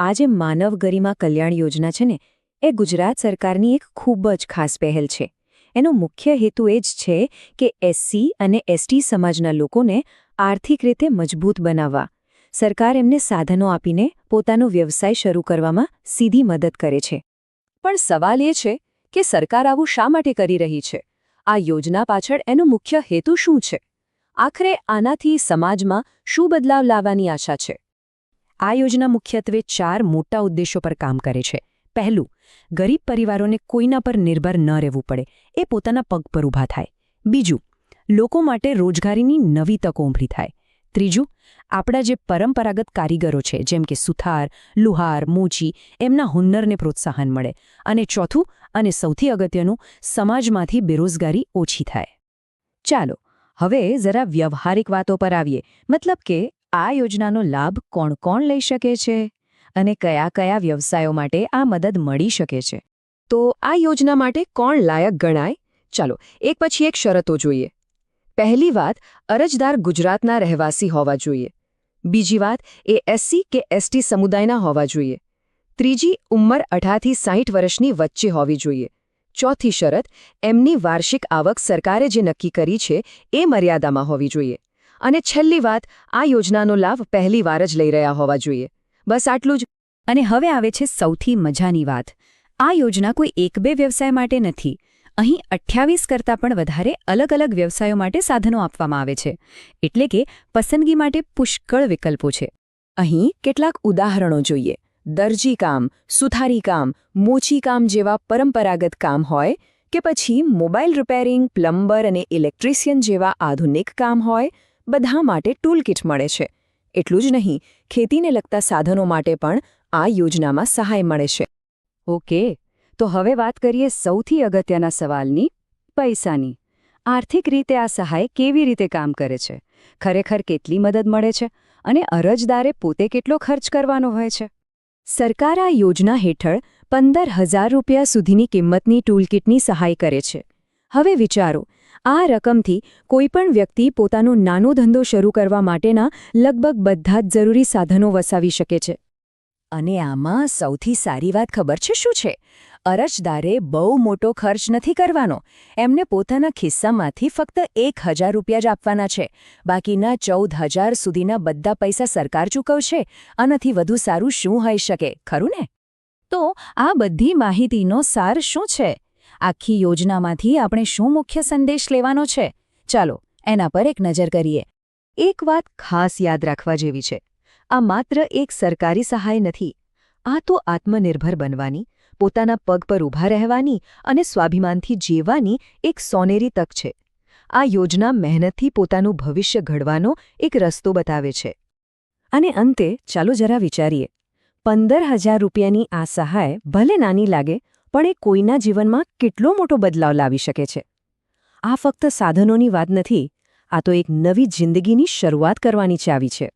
આ જે માનવ ગરિમા કલ્યાણ યોજના છે ને, એ ગુજરાત સરકારની એક ખૂબ જ ખાસ પહેલ છે. એનો મુખ્ય હેતુ એ જ છે કે એસસી અને એસટી સમાજના લોકોને આર્થિક રીતે મજબૂત બનાવવા. સરકાર એમને સાધનો આપીને પોતાનો વ્યવસાય શરૂ કરવામાં સીધી મદદ કરે છે. પણ સવાલ એ છે કે સરકાર આવું શા માટે કરી રહી છે? આ યોજના પાછળ એનો મુખ્ય હેતુ શું છે? આખરે આનાથી સમાજમાં શું બદલાવ લાવવાની આશા છે? આ યોજના મુખ્યત્વે ચાર મોટા ઉદ્દેશો પર કામ કરે છે. પહેલું, ગરીબ પરિવારોને કોઈના પર નિર્ભર ન રહેવું પડે, એ પોતાના પગ પર ઊભા થાય. બીજું, લોકો માટે રોજગારીની નવી તકો ઊભરી થાય. ત્રીજું, આપણા જે પરંપરાગત કારીગરો છે, જેમ કે સુથાર, લુહાર, મોચી, એમના હુન્નરને પ્રોત્સાહન મળે. અને ચોથું, અને સૌથી અગત્યનું, સમાજમાંથી બેરોજગારી ઓછી થાય. ચાલો, હવે જરા વ્યવહારિક વાતો પર આવીએ. મતલબ કે આ યોજનાનો લાભ કોણ કોણ લઈ શકે છે અને કયા કયા વ્યવસાયો માટે આ મદદ મળી શકે છે? તો આ યોજના માટે કોણ લાયક ગણાય? ચાલો, એક પછી એક શરતો જોઈએ. પહેલી વાત, અરજદાર ગુજરાતના રહેવાસી હોવા જોઈએ. બીજી વાત, એ એસસી કે એસટી સમુદાયના હોવા જોઈએ. ત્રીજી, ઉંમર અઢારથી સાહીઠ વર્ષની વચ્ચે હોવી જોઈએ. ચોથી શરત, એમની વાર્ષિક આવક સરકારે જે નક્કી કરી છે, એ મર્યાદામાં હોવી જોઈએ. અને છેલ્લી વાત, આ યોજનાનો લાભ પહેલી વાર જ લઈ રહ્યા હોવા જોઈએ. બસ આટલું જ. અને હવે આવે છે સૌથી મજાની વાત. આ યોજના કોઈ એક બે વ્યવસાય માટે નથી. અહીં અઠ્યાવીસ કરતાં પણ વધારે અલગ અલગ વ્યવસાયો માટે સાધનો આપવામાં આવે છે. એટલે કે પસંદગી માટે પુષ્કળ વિકલ્પો છે. અહીં કેટલાક ઉદાહરણો જોઈએ. દરજી કામ, સુથારી કામ, મોચી કામ જેવા પરંપરાગત કામ હોય કે પછી mobile repairing, plumber and electrician જેવા આધુનિક કામ હોય બધા માટે ટૂલકિટ મળે છે. એટલું જ નહીં, ખેતીને લગતા સાધનો માટે પણ આ યોજનામાં સહાય મળે છે. ઓકે, તો હવે વાત કરીએ સૌથી અગત્યના સવાલની, પૈસાની. આર્થિક રીતે આ સહાય કેવી રીતે કામ કરે છે? ખરેખર કેટલી મદદ મળે છે? અને અરજદારે પોતે કેટલો ખર્ચ કરવાનો હોય છે? સરકાર આ યોજના હેઠળ પંદર હજાર રૂપિયા સુધીની કિંમતની ટૂલકિટની સહાય કરે છે. હવે વિચારો આ રકમથી કોઈપણ વ્યક્તિ પોતાનો નાનો ધંધો શરૂ કરવા માટેના લગભગ બધા જ જરૂરી સાધનો વસાવી શકે છે. અને આમાં સૌથી સારી વાત ખબર છે શું છે? અરજદારે બહુ મોટો ખર્ચ નથી કરવાનો. એમને પોતાના ખિસ્સામાંથી ફક્ત એક હજાર રૂપિયા જ આપવાના છે. બાકીના ચૌદ હજાર સુધીના બધા પૈસા સરકાર ચૂકવશે. આનાથી વધુ સારું શું હોઈ શકે, ખરું ને? તો આ બધી માહિતીનો સાર શું છે? આખી યોજનામાંથી આપણે શું મુખ્ય સંદેશ લેવાનો છે? ચાલો, એના પર એક નજર કરીએ. એક વાત ખાસ યાદ રાખવા જેવી છે. આ માત્ર એક સરકારી સહાય નથી. આ તો આત્મનિર્ભર બનવાની, પોતાના પગ પર ઊભા રહેવાની અને સ્વાભિમાનથી જીવવાની એક સોનેરી તક છે. આ યોજના મહેનતથી પોતાનું ભવિષ્ય ઘડવાનો એક રસ્તો બતાવે છે. અને અંતે, ચાલો જરા વિચારીએ. પંદર હજાર રૂપિયાની આ સહાય ભલે નાની લાગે પણ એ કોઈના જીવનમાં કેટલો મોટો બદલાવ લાવી શકે છે. આ ફક્ત સાધનોની વાત નથી, આ તો એક નવી જિંદગીની શરૂઆત કરવાની ચાવી છે.